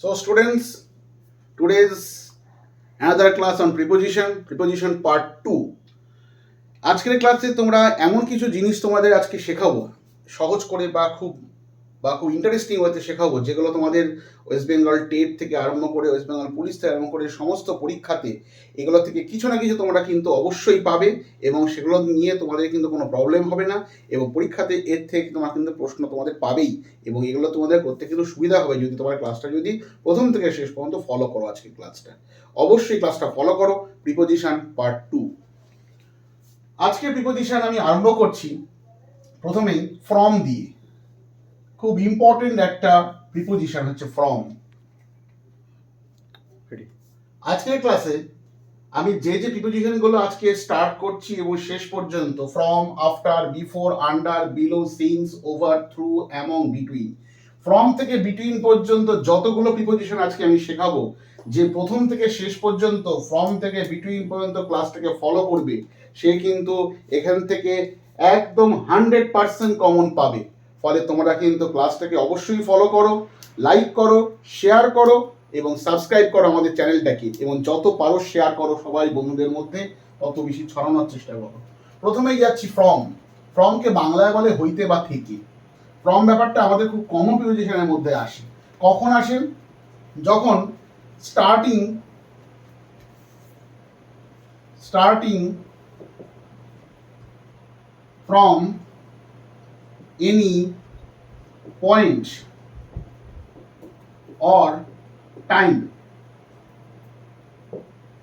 So students, today's another class on preposition, preposition part 2. আজকের ক্লাসে তোমরা এমন কিছু জিনিস তোমাদের আজকে শেখাবো সহজ করে বা খুব বা খুব ইন্টারেস্টিং ওয়েতে শেখাবো, যেগুলো তোমাদের ওয়েস্ট বেঙ্গল টেট থেকে আরম্ভ করে ওয়েস্ট বেঙ্গল পুলিশ থেকে আরম্ভ করে সমস্ত পরীক্ষাতে, এগুলো থেকে কিছু না কিছু তোমরা কিন্তু অবশ্যই পাবে এবং সেগুলো নিয়ে তোমাদের কিন্তু কোনো প্রবলেম হবে না এবং পরীক্ষাতে এর থেকে তোমার কিন্তু প্রশ্ন তোমাদের পাবেই এবং এগুলো তোমাদের করতে কিন্তু সুবিধা হবে যদি তোমার ক্লাসটা যদি প্রথম থেকে শেষ পর্যন্ত ফলো করো আজকে ক্লাসটা অবশ্যই ক্লাসটা ফলো করো প্রিপোজিশন পার্ট টু আজকে প্রিপোজিশন আমি আরম্ভ করছি প্রথমেই ফ্রম দিয়ে। খুব ইম্পর্টেন্ট একটা প্রিপোজিশন হচ্ছে ফ্রম আজকের ক্লাসে আমি যে যে প্রিপোজিশনগুলো আজকে স্টার্ট করছি এবং শেষ পর্যন্ত from after before under below since over through among between from থেকে বিটুইন পর্যন্ত যতগুলো প্রিপোজিশন আজকে আমি শেখাবো যে প্রথম থেকে শেষ পর্যন্ত ফ্রম থেকে বিটুইন পর্যন্ত ক্লাসটাকে ফলো করবে সে কিন্তু এখান থেকে একদম হান্ড্রেড পার্সেন্ট কমন পাবে। ফলে তোমরা কিন্তু ক্লাসটাকে অবশ্যই ফলো করো লাইক করো শেয়ার করো এবং সাবস্ক্রাইব করো আমাদের চ্যানেলটাকে এবং যত পারো শেয়ার করো সবাই বন্ধুদের মধ্যে, তত বেশি ছড়ানোর চেষ্টা করো। প্রথমেই যাচ্ছি ফ্রম ফ্রমকে বাংলায় বলে হইতে বা থেকে। ফ্রম ব্যাপারটা আমাদের খুব কমন প্রিপোজিশনের মধ্যে আসে। কখন আসে? যখন starting starting from any point or time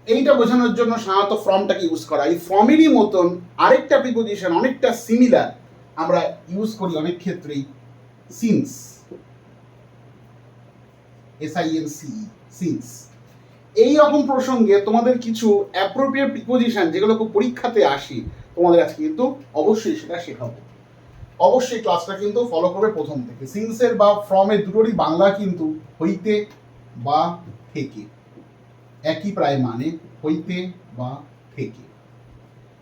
এইটা বোঝানোর জন্য সাধারণত ফর্মটাকে ইউজ করা এই ফর্মেরই মতন আরেকটা প্রিপোজিশন অনেকটা সিমিলার আমরা ইউজ করি অনেক ক্ষেত্রেই। Since S I N C since এই রকম প্রসঙ্গে তোমাদের কিছু অ্যাপ্রোপ্রিয়েট প্রিপোজিশন যেগুলো পরীক্ষাতে আসে, তোমাদের আজকে কিন্তু অবশ্যই সেটা শেখাবো। অবশ্যই ক্লাসটা কিন্তু ফলো করবে প্রথম থেকে। সিন্সের বা ফ্রমের দুটোরই বাংলা কিন্তু হইতে বা থেকে। একই প্রায় মানে হইতে বা থেকে।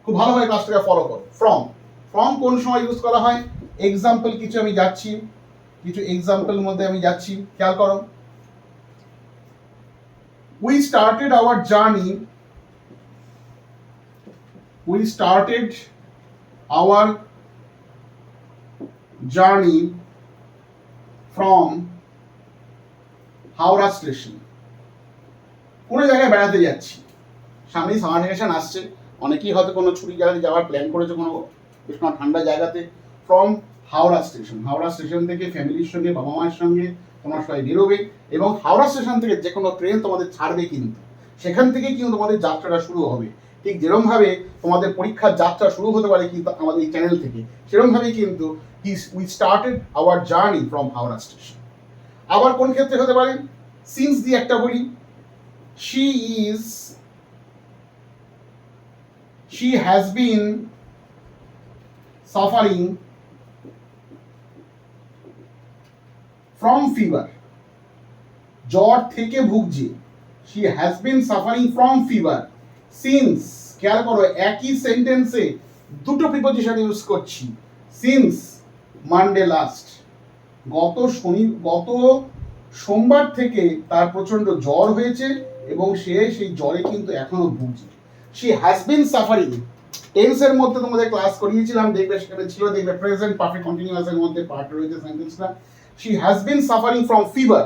খুব ভালোভাবে ক্লাসটাকে ফলো করো। ফ্রম ফ্রম কোন সময় ইউজ করা হয়? এক্সাম্পল কিছু আমি যাচ্ছি। কিছু এক্সাম্পল মধ্যে আমি যাচ্ছি। খেয়াল করো। We started our journey we started our journey from Howrah station. কোনো জায়গায় বেড়াতে যাচ্ছি। সামনেই সামার ভ্যাকেশন আসছে। অনেকেই হয়তো কোনো ছুটি জায়গাতে যাওয়ার প্ল্যান করেছে কোনো বেশ কোনো ঠান্ডা জায়গাতে। From Howrah station. Howrah station থেকে ফ্যামিলির সঙ্গে, বাবা মায়ের সঙ্গে তোমরা সবাই বেরোবে এবং হাওড়া স্টেশন থেকে যে কোনো ট্রেন তোমাদের ছাড়বে কিন্তু। সেখান থেকেই কিন্তু তোমাদের যাত্রাটা শুরু হবে। ঠিক যেরমভাবে তোমাদের পরীক্ষার যাত্রা শুরু হতে পারে কিন্তু আমাদের এই চ্যানেল থেকে, সেরমভাবেই কিন্তু we started our journey from Howrah station আবার কোন ক্ষেত্রে হতে পারে? সিন্স দিয়ে একটা বলি she is she has been suffering from fever জ্বর থেকে ভুগছে, she has been suffering from fever. Since, খেয়াল করো, একই সেন্টেন্সে দুটো প্রিপোজিশন ইউজ করছি। Since মানডে লাস্ট গত শনি, গত সোমবার থেকে তার প্রচণ্ড জ্বর হয়েছে এবং সে সেই জ্বরে কিন্তু এখনও ভুগছে। শি হ্যাজ বিন সাফারিং টেন্সের মধ্যে তোমাদের ক্লাস করিয়েছিলাম, দেখবে সেখানে ছিল, দেখবে প্রেজেন্ট পারফেক্ট কন্টিনিউয়াস এর মধ্যে পার্ট রয়েছে সেন্টেন্সটা she has been suffering from fever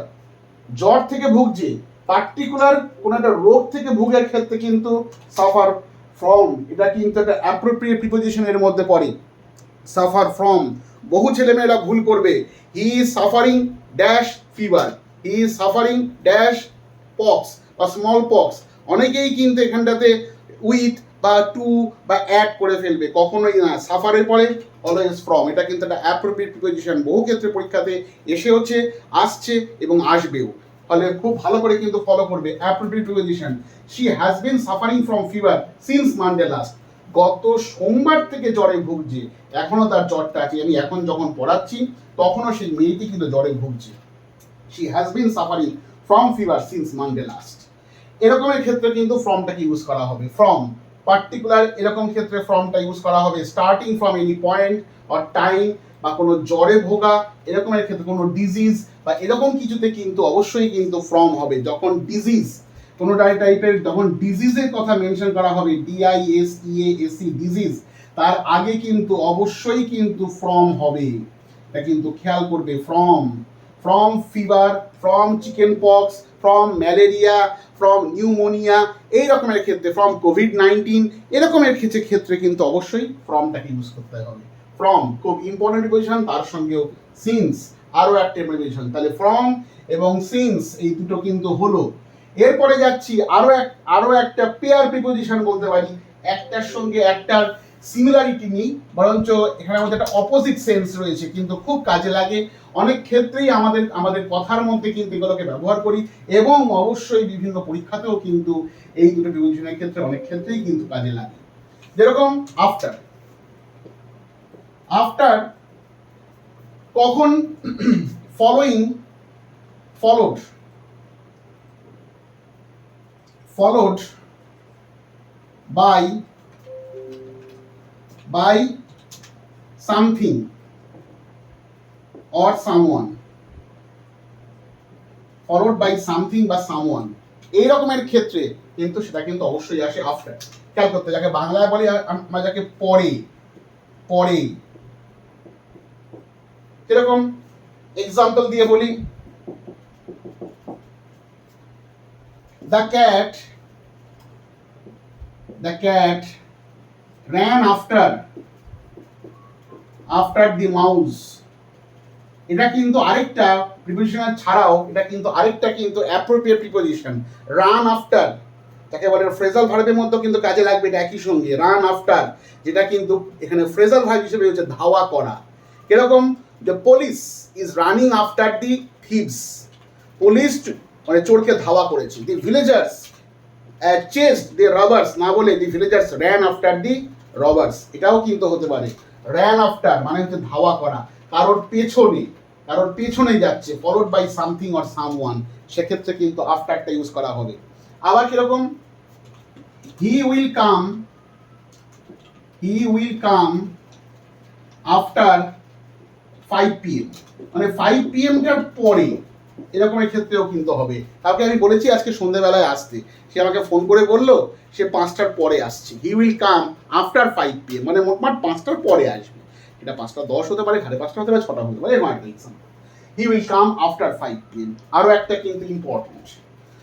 জ্বর থেকে ভুগছে। পার্টিকুলার কোন একটা রোগ থেকে ভুগের ক্ষেত্রে কিন্তু সাফার ফ্রম এটা কিন্তু একটা অ্যাপ্রোপ্রিয়েট প্রিপোজিশনের মধ্যে পড়ে। সাফার ফ্রম বহু ছেলেমেয়েরা ভুল করবে। He is suffering dash fever he is suffering dash pox বা স্মল পক্স অনেকেই কিন্তু এখানটাতে উইথ বা টু বা অ্যাড করে ফেলবে, কখনোই না। সাফারের পরে অলওয়েজ ফ্রম এটা কিন্তু একটা অ্যাপ্রোপ্রিয়েট প্রিপোজিশন বহু ক্ষেত্রে পরীক্ষাতে এসে হচ্ছে, আসছে এবং আসবেও। ফলে খুব ভালো করে কিন্তু ফলো করবে appropriate preposition she has been suffering from fever since Monday last গত সোমবার থেকে জ্বরে ভুগছে, এখনও তার জ্বরটা আছে। আমি এখন যখন পড়াচ্ছি, তখনও সেই মেয়েটি কিন্তু জ্বরে ভুগছে। She has been suffering from fever since Monday last এরকমের ক্ষেত্রে কিন্তু ফর্মটাকে ইউজ করা হবে? ফ্রম পার্টিকুলার এরকম ক্ষেত্রে ফর্মটা ইউজ করা হবে starting from any point or time বা কোনো জ্বরে ভোগা এরকমের ক্ষেত্রে কোনো ডিজিজ বা এরকম কিছুতে কিন্তু অবশ্যই কিন্তু ফ্রম হবে। যখন ডিজিজ কোনো টাইপের যখন ডিজিজের কথা মেনশন করা হবে ডিআইএস ইএ এসি ডিজিজ তার আগে কিন্তু অবশ্যই কিন্তু ফ্রম হবে। এটা কিন্তু খেয়াল করবে from from fever from chicken pox from malaria from pneumonia এই রকমের ক্ষেত্রে ফ্রম কোভিড নাইন্টিন এরকমের ক্ষেত্রে ক্ষেত্রে কিন্তু অবশ্যই ফ্রমটাকে ইউজ করতে হবে। ফ্রম খুব ইম্পর্টেন্ট প্রিপোজিশন তার সঙ্গেও সিন্স আরও একটা প্রিপোজিশন তাহলে ফ্রম এবং সিন্স এই দুটো কিন্তু হলো। এরপরে যাচ্ছি, আরও এক, আরও একটা পেয়ার প্রিপোজিশন বলতে পারি। একটার সঙ্গে একটার সিমিলারিটি নেই, বরঞ্চ এখানে আমাদের একটা অপোজিট সেন্স রয়েছে, কিন্তু খুব কাজে লাগে। অনেক ক্ষেত্রেই আমাদের আমাদের কথার মধ্যে কিন্তু এগুলোকে ব্যবহার করি এবং অবশ্যই বিভিন্ন পরীক্ষাতেও কিন্তু এই দুটো প্রিপোজিশনের ক্ষেত্রে অনেক ক্ষেত্রেই কিন্তু কাজে লাগে। যেরকম আফটার আফটার কখন following followed followed by by something or someone, followed by something বা someone, এই রকমের ক্ষেত্রে কিন্তু সেটা কিন্তু অবশ্যই আসে আফটার খেয়াল করতে, যাকে বাংলায় বলে আমরা যাকে পরে পরে এরকম এক্সাম্পল দিয়ে বলি। The cat the cat ran after after the mouse এটা কিন্তু আরেকটা প্রিপোজিশন ছাড়াও, এটা কিন্তু আরেকটা কিন্তু অ্যাপ্রোপ্রিয়েট প্রিপোজিশন রান আফটার তাকে বলে ফ্রেজাল ভার্বের মধ্যেও কিন্তু কাজে লাগবে, এটা একই সঙ্গে। রান আফটার যেটা কিন্তু এখানে ফ্রেজাল ভার্ব হিসেবে হচ্ছে ধাওয়া করা। কীরকম? যে police is running after the thieves police মানে চোরকে ধাওয়া করেছে। The villagers chased the robbers না বলে the villagers ran after the robbers এটাও কিন্তু হতে পারে। র্যান আফটার মানে হচ্ছে ধাওয়া করা। কারোর পেছনে কারোর পেছনে যাচ্ছে। Followed by something or someone সেক্ষেত্রে কিন্তু আফটারটা ইউজ করা হবে। আবার কীরকম? He will come he will come after five PM মানে ফাইভ পিএমটার পরে এরকমের ক্ষেত্রেও কিন্তু হবে। কাউকে আমি বলেছি আজকে সন্ধ্যেবেলায় আসতে। সে আমাকে ফোন করে বলল, সে পাঁচটার পরে আসছে। He will come after five PM মানে মোটমাট পাঁচটার পরে আসবে। এটা পাঁচটা দশ হতে পারে, সাড়ে পাঁচটা হতে পারে, ছটা হতে পারে, এরকম একটা example he will come after five PM আরও একটা কিন্তু ইম্পর্টেন্ট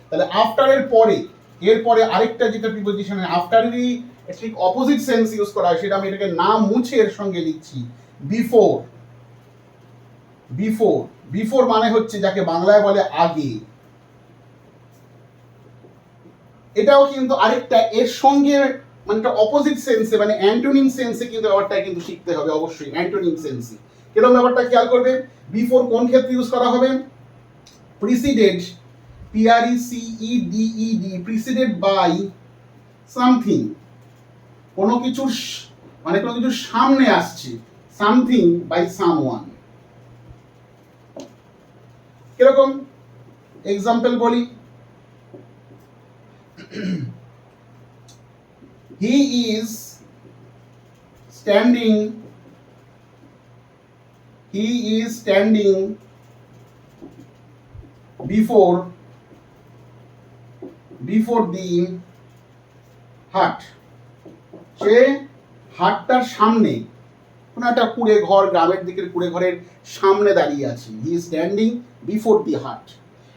তাহলে আফটারের পরে, এরপরে আরেকটা যেটা প্রিপোজিশন আফটারেরই ঠিক অপোজিট সেন্স ইউজ করা হয়, সেটা আমি এটাকে না মুছে এর সঙ্গে লিখছি। বিফোর বিফোর বিফোর মানে হচ্ছে যাকে বাংলায় বলে আগে। এটাও কিন্তু আরেকটা, এর সঙ্গে মানে একটা অপোজিট সেন্সে মানে অ্যান্টোনিম সেন্সে কিন্তু ব্যাপারটা কিন্তু শিখতে হবে অবশ্যই অ্যান্টোনিম সেন্সে কীরকম ব্যাপারটা খেয়াল করবে বিফোর কোন ক্ষেত্রে ইউজ করা হবে? Preceded P R E C E D E D preceded by something কোনো কিছুর মানে কোনো কিছুর সামনে আসছে সামথিং বাই সামওয়ান কীরকম? এক্সাম্পল বলি। He is standing he is standing before before the hut সে হাটটার সামনে, কোনো একটা কুড়ে ঘর, গ্রামের দিকের কুড়ে ঘরের সামনে দাঁড়িয়ে আছে। He standing before the heart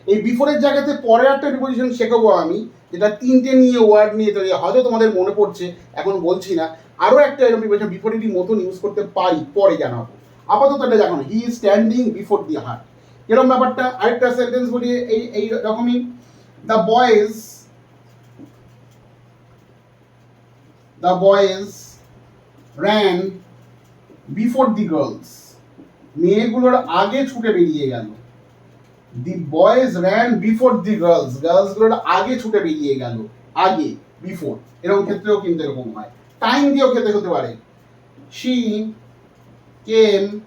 এই বিফোরের জায়গাতে পরে একটা প্রিপোজিশন শেখাবো আমি, যেটা তিনটে নিয়ে ওয়ার্ড নিয়ে তৈরি। হয়তো তোমাদের মনে পড়ছে, এখন বলছি না। আরও একটা এরকম প্রিপোজিশন বিফোরেরই মতন ইউজ করতে পারি, পরে জানাব। আপাতত এটা জানো he is standing before the heart এরকম ব্যাপারটা? আরেকটা সেন্টেন্স বলি, এই এই রকমই। The boys the boys ran before the girls মেয়েগুলোর আগে ছুটে বেরিয়ে গেল। The boys ran before the girls গার্লসগুলোর আগে ছুটে বেরিয়ে গেল। আগে বিফোর এরকম ক্ষেত্রেও কিন্তু এরকম হয়। টাইম দিয়েও ক্ষেত্রে হতে পারে। শি কেম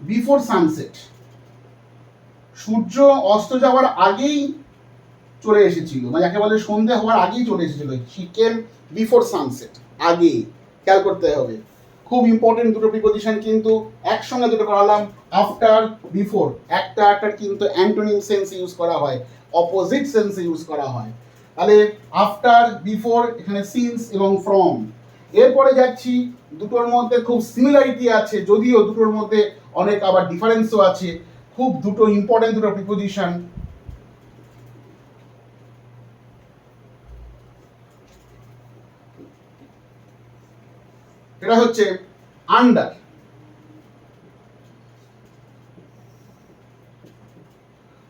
বিফোর সানসেট সূর্য অস্ত যাওয়ার আগেই চলে এসেছিল। মানে যাকে বলে সন্ধে হওয়ার আগেই চলে এসেছিল। শি কেম বিফোর সানসেট আগে। খেয়াল করতে হবে। খুব ইম্পর্টেন্ট দুটো প্রিপোজিশন কিন্তু একসঙ্গে দুটো করালাম আফটার বিফোর একটা একটা কিন্তু অ্যান্টোনিম সেন্স ইউজ করা হয় অপোজিট সেন্স ইউজ করা হয়। তাহলে আফটার বিফোর এখানে সিন্স এবং ফ্রম এরপরে যাচ্ছি, দুটোর মধ্যে খুব সিমিলারিটি আছে, যদিও দুটোর মধ্যে অনেক আবার ডিফারেন্সও আছে। খুব দুটো ইম্পর্টেন্ট দুটো প্রিপোজিশন এটা হচ্ছে আন্ডার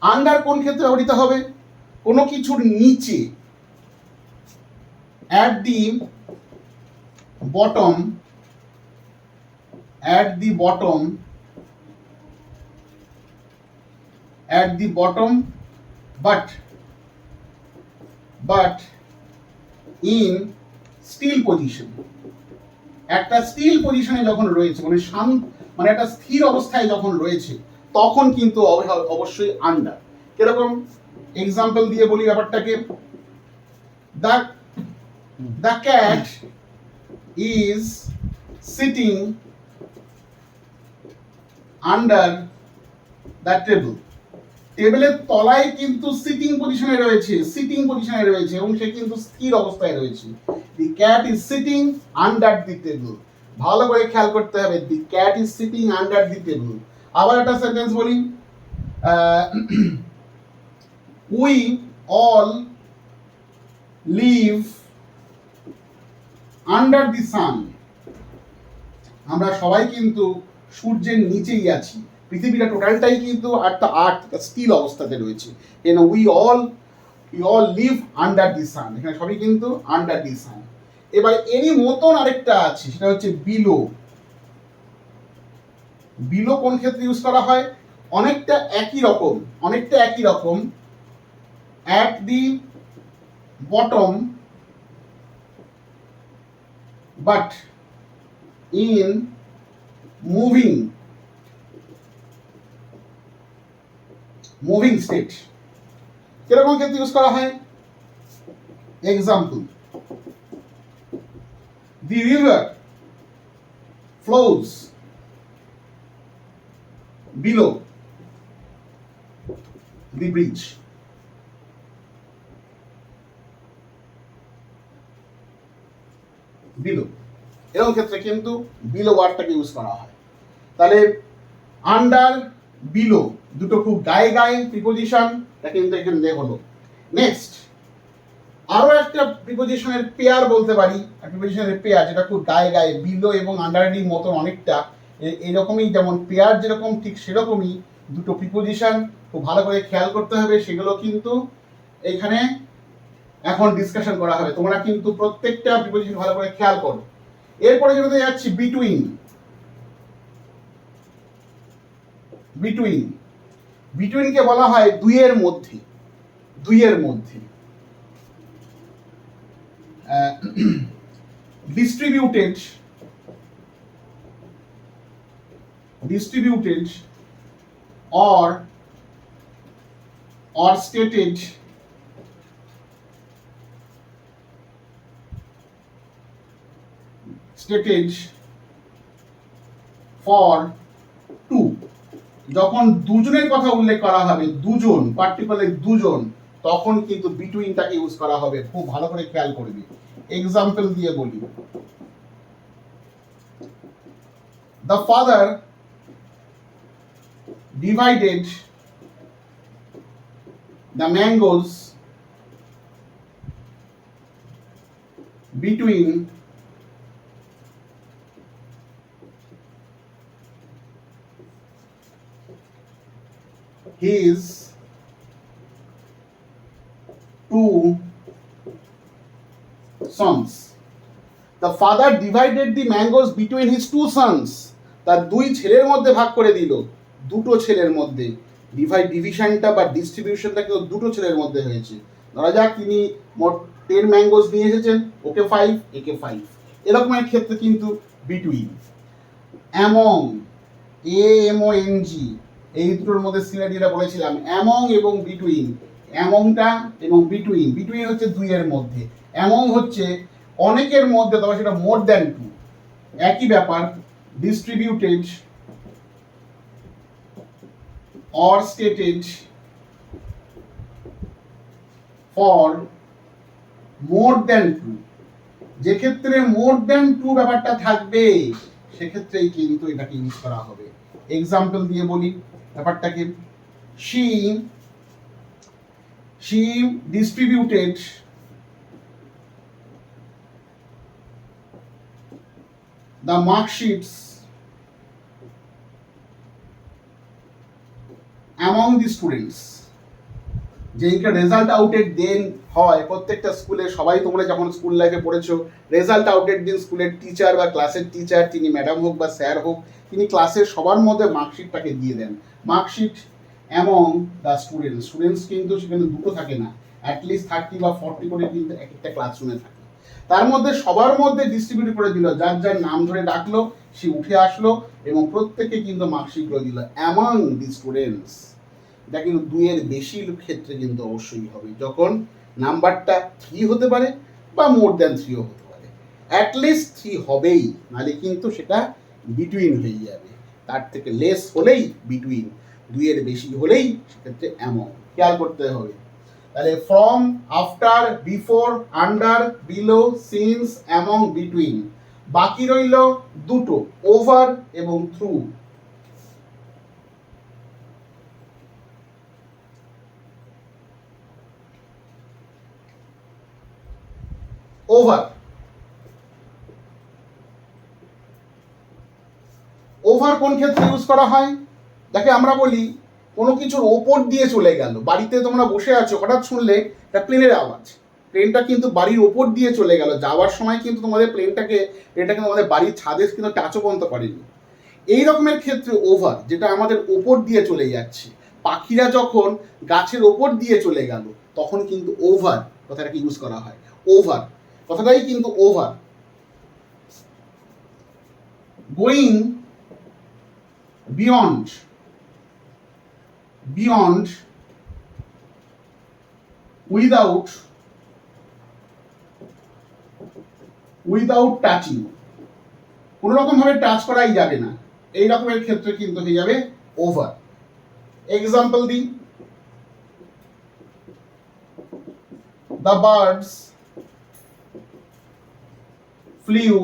আন্ডার কোন ক্ষেত্রে ব্যবহৃত হবে? কোনো কিছুর নিচে at the bottom at the bottom at the bottom but but in still position একটা স্টিল পজিশনে যখন রয়েছে মানে শান্ত মানে একটা স্থির অবস্থায় যখন রয়েছে, তখন কিন্তু অব- অবশ্যই আন্ডার কীরকম? এক্সাম্পল দিয়ে বলি ব্যাপারটাকে। The the cat is sitting under the table টেবিলের তলায় কিন্তু সিটিং পজিশনে রয়েছে সিটিং পজিশনে রয়েছে এবং সে কিন্তু স্থির অবস্থায় রয়েছে। The cat is sitting under the table ভালো করে খেয়াল করতে হবে the cat is sitting under the table আবার একটা সেন্টেন্স বলি we all live under the sun আমরা সবাই কিন্তু সূর্যের নিচেই আছি। পৃথিবীটা টোটালটাই কিন্তু একটা আর্থ স্টিল অবস্থাতে রয়েছে। কেন we all we all live under the sun এখানে সবই কিন্তু আন্ডার দি সান এবার এরই মতন আরেকটা আছে, সেটা হচ্ছে বিলো বিলো কোন ক্ষেত্রে ইউজ করা হয়? অনেকটা একই রকম, অনেকটা একই রকম at the bottom but in moving moving state কীরকম ক্ষেত্রে ইউজ করা হয়? Example the river flows below the bridge below এরকম ক্ষেত্রে কিন্তু বিলো ওয়ার্ডটাকে ইউজ করা হয়। তাহলে আন্ডার বিলো দুটো খুব গায়ে গায়ে প্রিপোজিশন এটা কিন্তু এখানে হলো নেক্সট আরও একটা প্রিপোজিশনের পেয়ার বলতে পারি। প্রিপোজিশনের পেয়ার যেটা খুব গায়ে গায়ে বিলো এবং আন্ডারের মতন অনেকটা। এরকমই যেমন পেয়ার যেরকম, ঠিক সেরকমই দুটো প্রিপোজিশন খুব ভালো করে খেয়াল করতে হবে। সেগুলো কিন্তু এখানে এখন ডিসকাশন করা হবে। তোমরা কিন্তু প্রত্যেকটা প্রিপোজিশন ভালো করে খেয়াল করো। এরপরে যেটাতে যাচ্ছি বিটুইন বিটুইন বিটুইনকে বলা হয় দুইয়ের মধ্যে দুইয়ের মধ্যে। Distributed distributed or or stated stated for two যখন দুজনের কথা উল্লেখ করা হবে, দুজন পার্টিকুলার দুজন, তখন কিন্তু বিটুইনটাকে ইউজ করা হবে। খুব ভালো করে খেয়াল করবি। এক্সাম্পল দিয়ে বলি। The father divided the mangoes between his two sons. The father divided the mangoes between his two sons. তার দুই ছেলের মধ্যে ভাগ করে দিল। দুটো ছেলের মধ্যে। ডিভাইড ডিভিশনটা বা ডিস্ট্রিবিউশনটা কিন্তু দুটো ছেলের মধ্যে হয়েছে। ধরা যাক তিনি মোট টেন ম্যাঙ্গোস নিয়ে এসেছেন। ওকে ফাইভ একে ফাইভ এরকমের ক্ষেত্রে কিন্তু between among A M O G এই দুটোর মধ্যে সিনারি যেটা বলেছিলাম অ্যামং এবং বিটুইন অ্যামংটা এবং বিটুইন বিটুইন হচ্ছে দুইয়ের মধ্যে অ্যামং হচ্ছে অনেকের মধ্যে, তবে সেটা মোর দ্যান টু একই ব্যাপার distributed or stated for more than two, যে ক্ষেত্রে মোর দ্যান টু ব্যাপারটা থাকবে, সেক্ষেত্রেই কিন্তু এটাকে ইউজ করা হবে। এক্সাম্পল দিয়ে বলি। ব্যাপারটাকে she she distributed the marksheets among the students যেইটা রেজাল্ট আউটের দিন হয়, প্রত্যেকটা স্কুলে সবাই তোমরা যখন স্কুল লাইফে পড়েছো রেজাল্ট আউটের দিন স্কুলের টিচার বা ক্লাসের টিচার তিনি ম্যাডাম হোক বা স্যার হোক, তিনি ক্লাসের সবার মধ্যে মার্কশিটটাকে দিয়ে দেন। Marksheet among the students students কিন্তু সেখানে দুটো থাকে না অ্যাটলিস্ট থার্টি বা ফর্টি করে কিন্তু এক একটা ক্লাসরুমে থাকে। তার মধ্যে সবার মধ্যে ডিস্ট্রিবিউট করে দিল, যার যার নাম ধরে ডাকলো, সে উঠে আসলো এবং প্রত্যেকে কিন্তু মার্কশিটগুলো দিল অ্যামং দি স্টুডেন্টস এটা কিন্তু দুইয়ের বেশি ক্ষেত্রে কিন্তু অবশ্যই হবে। যখন নাম্বারটা থ্রি হতে পারে বা মোর দ্যান থ্রিও হতে পারে। অ্যাটলিস্ট থ্রি হবেই, নাহলে কিন্তু সেটা বিটুইন হয়ে যাবে। তার থেকে লেস হলেই বিটুইন দুইয়ের বেশি হলেই সেক্ষেত্রে এমন। খেয়াল করতে হবে। তাহলে from after before under below since among between বাকি রইল দুটো ওভার এবং থ্রু ওভার ওভার কোন ক্ষেত্রে ইউজ করা হয়? যাকে আমরা বলি, কোনো কিছুর ওপর দিয়ে চলে গেল। বাড়িতে তোমরা বসে আছো, হঠাৎ শুনলে একটা প্লেনের আওয়াজ। প্লেনটা কিন্তু বাড়ির ওপর দিয়ে চলে গেল। যাওয়ার সময় কিন্তু তোমাদের প্লেনটাকে প্লেনটা কিন্তু আমাদের বাড়ির ছাদে কিন্তু টাচও পর্যন্ত করেনি। এই রকমের ক্ষেত্রে ওভার যেটা আমাদের ওপর দিয়ে চলে যাচ্ছে। পাখিরা যখন গাছের ওপর দিয়ে চলে গেল, তখন কিন্তু ওভার কথাটাকে ইউজ করা হয়। ওভার কথাটাই কিন্তু over going beyond beyond without without touching কোনো রকম ভাবে টাচ করাই যাবে না। এই রকমের ক্ষেত্রে কিন্তু হয়ে যাবে ওভার এক্সাম্পল দিই। The birds flew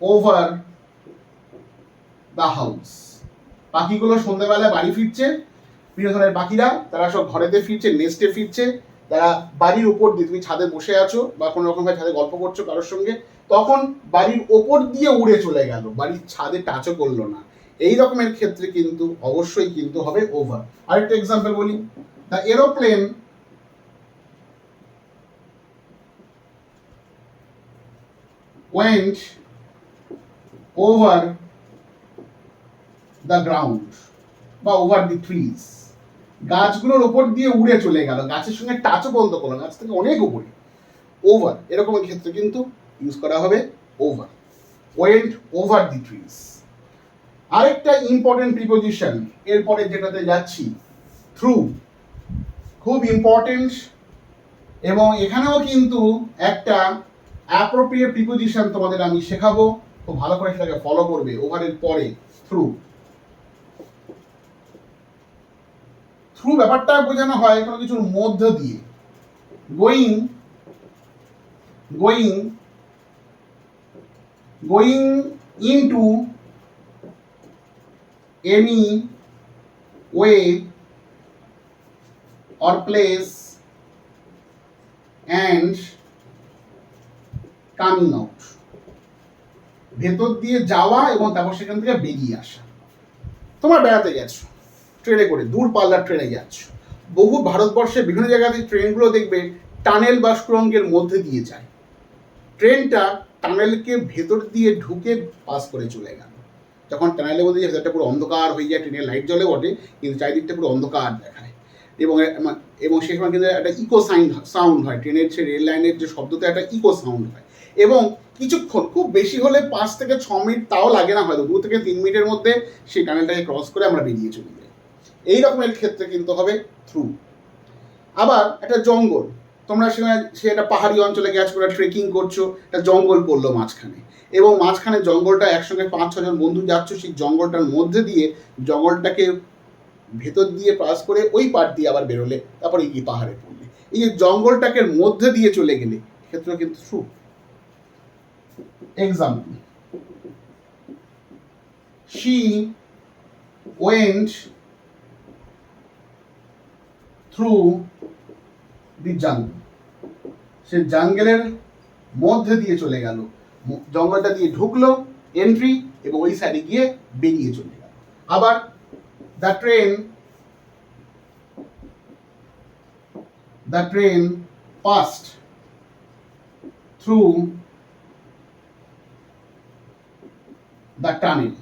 over the house. পাখিগুলো সন্ধ্যেবেলায় বাড়ি ফিরছে। বিভিন্ন ধরনের পাখিরা তারা সব ঘরেতে ফিরছে নেস্টে ফিরছে। তারা বাড়ির উপর দিয়ে, তুমি ছাদে বসে আছো বা কোনো রকম ভাবে ছাদে গল্প করছ কারোর সঙ্গে, তখন বাড়ির ওপর দিয়ে উড়ে চলে গেল। বাড়ির ছাদে টাচও করল না। এই রকমের ক্ষেত্রে কিন্তু অবশ্যই কিন্তু হবে ওভার আরেকটা এক্সাম্পল বলি। The aeroplane went over the ground বা ওভার দি ট্রিজ গাছগুলোর ওপর দিয়ে উড়ে চলে গেল। গাছের সঙ্গে টাচও বন্ধ করল গাছ থেকে অনেক উপরে। ওভার এরকম ক্ষেত্রে কিন্তু ইউজ করা হবে over went over the trees আরেকটা ইম্পর্টেন্ট প্রিপোজিশন এরপরে যেটাতে যাচ্ছি থ্রু খুব ইম্পর্টেন্ট এবং এখানেও কিন্তু একটা অ্যাপ্রোপ্রিয়েট প্রিপোজিশন তোমাদের আমি শেখাবো, খুব ভালো করে সেটাকে ফলো করবে ওভারের পরে থ্রু থ্রু ব্যাপারটা বোঝানো হয় কোনো কিছুর মধ্য দিয়ে। Going going going into any way or place and coming out ভেতর দিয়ে যাওয়া এবং তারপর সেখান থেকে বেরিয়ে আসা। তোমার বেড়াতে গেছো, ট্রেনে করে, দূর পাল্লার ট্রেনে যাচ্ছ। বহু ভারতবর্ষের বিভিন্ন জায়গাতে ট্রেনগুলো দেখবে টানেল বা সুরঙ্গের মধ্যে দিয়ে যায়। ট্রেনটা টানেলকে ভেতর দিয়ে ঢুকে পাস করে চলে গেল। যখন টানেলের মধ্যে যায় পুরো অন্ধকার হয়ে যায়, ট্রেনের লাইট জ্বলে ওঠে কিন্তু চারিদিকটা পুরো অন্ধকার দেখায়। এবং এবং সেই সময় কিন্তু একটা ইকো সাইন্ড সাউন্ড হয়। ট্রেনের যে রেল লাইনের যে শব্দতে একটা ইকো সাউন্ড হয়। এবং কিছুক্ষণ, খুব বেশি হলে পাঁচ থেকে ছ মিনিট তাও লাগে না, হয়তো দু থেকে তিন মিনিটের মধ্যে সেই টানেলটাকে ক্রস করে আমরা বেরিয়ে চলে যাই। এই রকমের ক্ষেত্রে কিন্তু হবে থ্রু আবার একটা জঙ্গল, তোমরা সেখানে, সে একটা পাহাড়ি অঞ্চলে গেছ করে ট্রেকিং করছ, একটা জঙ্গল পড়ল মাঝখানে। এবং মাঝখানে জঙ্গলটা একসঙ্গে পাঁচ, ছজন বন্ধু যাচ্ছ, সেই জঙ্গলটার মধ্যে দিয়ে জঙ্গলটাকে ভেতর দিয়ে পাস করে ওই পার দিয়ে আবার বেরোলে, তারপরে গিয়ে পাহাড়ে পড়লে। এই যে জঙ্গলটাকে মধ্যে দিয়ে চলে গেলে ক্ষেত্রে কিন্তু through example she went through the jungle. সে জাঙ্গলের মধ্যে দিয়ে চলে গেল। জঙ্গলটা দিয়ে ঢুকলো এন্ট্রি এবং ওই সাইডে গিয়ে বেরিয়ে চলে গেল। আবার the train the train passed through the tunnel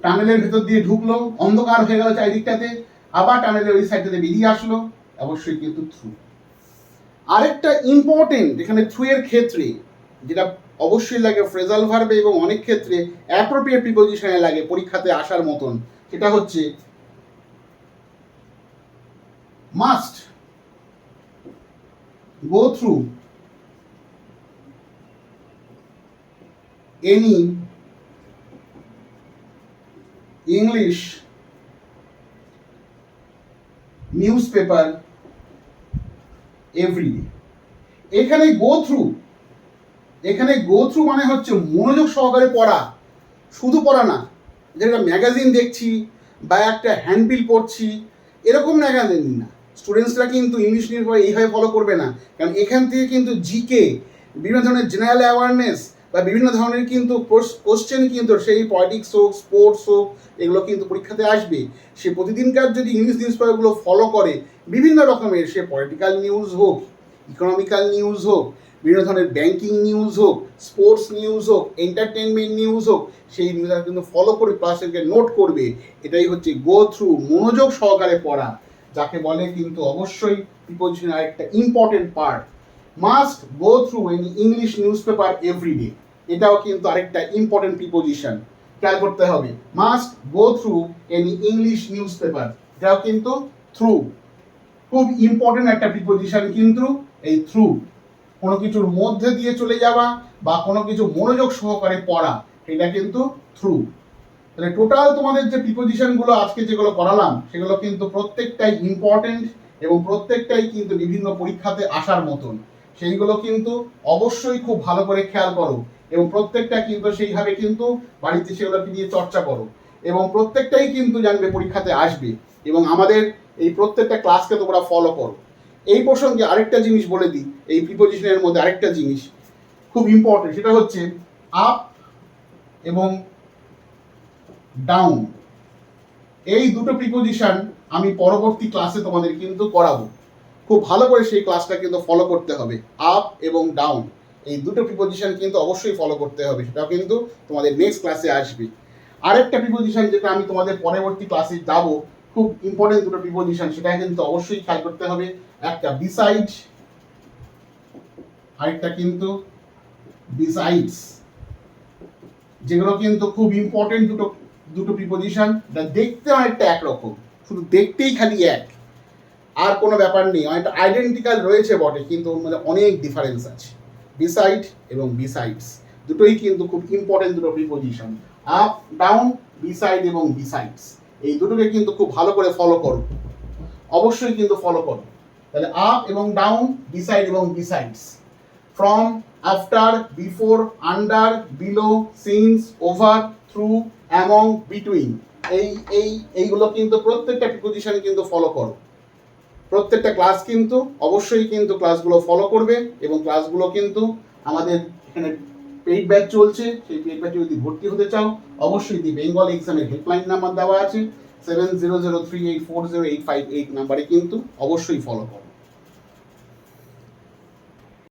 টানেলের ভেতর দিয়ে ঢুকলো, অন্ধকার হয়ে গেল চারিদিকটাতে, আবার টানেলের ওই সাইডটাতে বেরিয়ে আসলো, অবশ্যই কিন্তু থ্রু আরেকটা ইম্পর্টেন্ট এখানে থ্রু এর ক্ষেত্রে, যেটা অবশ্যই লাগে ফ্রেজাল ভার্বে এবং অনেক ক্ষেত্রে অ্যাপ্রোপ্রিয়েট প্রিপোজিশনে লাগে পরীক্ষাতে আসার মতন, সেটা হচ্ছে must go through any English newspaper every এখানে গো থ্রু এখানে গো থ্রু মানে হচ্ছে মনোযোগ সহকারে পড়া। শুধু পড়া না যেটা ম্যাগাজিন দেখছি বা একটা হ্যান্ডবিল পড়ছি, এরকম ম্যাগাজিন না। স্টুডেন্টসরা কিন্তু ইংলিশ পেপার এইভাবে ফলো করবে না। কারণ এখান থেকে কিন্তু জিকে বিভিন্ন ধরনের জেনারেল অ্যাওয়ারনেস বা বিভিন্ন ধরনের কিন্তু কোশ্চেন কিন্তু সেই পলিটিক্স হোক স্পোর্টস হোক, এগুলো কিন্তু পরীক্ষাতে আসবে। সে প্রতিদিনকার যদি ইংলিশ নিউজ পেপারগুলো ফলো করে, বিভিন্ন রকমের সে পলিটিক্যাল নিউজ হোক ইকোনমিক্যাল নিউজ হোক, বিভিন্ন ধরনের ব্যাংকিং নিউজ হোক স্পোর্টস নিউজ হোক এন্টারটেনমেন্ট নিউজ হোক, সেই নিউজটা কিন্তু ফলো করে ক্লাসেরকে নোট করবে। এটাই হচ্ছে গো থ্রু মনোযোগ সহকারে পড়া, যাকে বলে কিন্তু অবশ্যই প্রিপোজিশন একটা important part must go through an English newspaper everyday এটাও কিন্তু আরেকটা ইম্পর্টেন্ট প্রিপোজিশন খেয়াল করতে হবে। Must go through an English newspaper এটাও কিন্তু থ্রু খুব ইম্পর্টেন্ট একটা প্রিপোজিশন কিন্তু এই থ্রু কোনো কিছুর মধ্যে দিয়ে চলে যাওয়া বা কোনো কিছু মনোযোগ সহকারে পড়া এটা কিন্তু থ্রু তাহলে টোটাল তোমাদের যে প্রিপোজিশনগুলো আজকে যেগুলো করালাম সেগুলো কিন্তু প্রত্যেকটাই ইম্পর্টেন্ট এবং প্রত্যেকটাই কিন্তু বিভিন্ন পরীক্ষাতে আসার মতন। সেইগুলো কিন্তু অবশ্যই খুব ভালো করে খেয়াল করো। এবং প্রত্যেকটা কিন্তু সেইভাবে কিন্তু বাড়িতে সেগুলোকে নিয়ে চর্চা করো। এবং প্রত্যেকটাই কিন্তু জানবে পরীক্ষাতে আসবে। এবং আমাদের এই প্রত্যেকটা ক্লাসকে তোমরা ফলো করো। এই প্রসঙ্গে আরেকটা জিনিস বলে দিই, এই প্রিপোজিশনের মধ্যে আরেকটা জিনিস খুব ইম্পর্টেন্ট সেটা হচ্ছে আপ এবং ডাউন এই দুটো প্রিপোজিশন আমি পরবর্তী ক্লাসে তোমাদের কিন্তু করাবো। খুব ভালো করে সেই ক্লাসটা কিন্তু ফলো করতে হবে। আপ এবং ডাউন এই দুটো প্রিপোজিশন কিন্তু অবশ্যই ফলো করতে হবে, সেটাও কিন্তু তোমাদের নেক্সট ক্লাসে আসবে। আরেকটা প্রিপোজিশন যেটা আমি তোমাদের পরবর্তী ক্লাসে যাব, খুব ইম্পর্টেন্ট দুটো প্রিপোজিশন সেটা কিন্তু অবশ্যই খেয়াল করতে হবে। একটা বিসাইড আরেকটা কিন্তু বিসাইডস যেগুলো কিন্তু খুব ইম্পর্টেন্ট দুটো দুটো প্রিপোজিশন দেখতে অনেকটা একরকম, শুধু দেখতেই খালি এক। আর কোনো ব্যাপার নেই অনেকটা আইডেন্টিক্যাল রয়েছে বটে, কিন্তু ওর মধ্যে অনেক ডিফারেন্স আছে। বিসাইড এবং বিসাইডস দুটোই কিন্তু খুব ইম্পর্টেন্ট দুটো প্রিপোজিশন আপ ডাউন বিসাইড এবং বিসাইডস এই দুটোকে কিন্তু খুব ভালো করে ফলো করো। অবশ্যই কিন্তু ফলো করো। তাহলে আপ এবং ডাউন বিসাইড এবং besides from after before under below since over through among between এই এই, এইগুলো কিন্তু প্রত্যেকটা প্রিপোজিশন কিন্তু ফলো করো। প্রত্যেকটা ক্লাস কিন্তু অবশ্যই কিন্তু ক্লাসগুলো ফলো করবে এবং ক্লাসগুলো কিন্তু আমাদের এখানে পেইড ব্যাচ চলছে। সেই পেইড ব্যাচে যদি ভর্তি হতে চাও, অবশ্যই দি বেঙ্গল এক্সামের হেল্পলাইন নাম্বার দেওয়া আছে। Seven zero zero three eight four zero eight five eight নাম্বারে কিন্তু অবশ্যই ফলো করো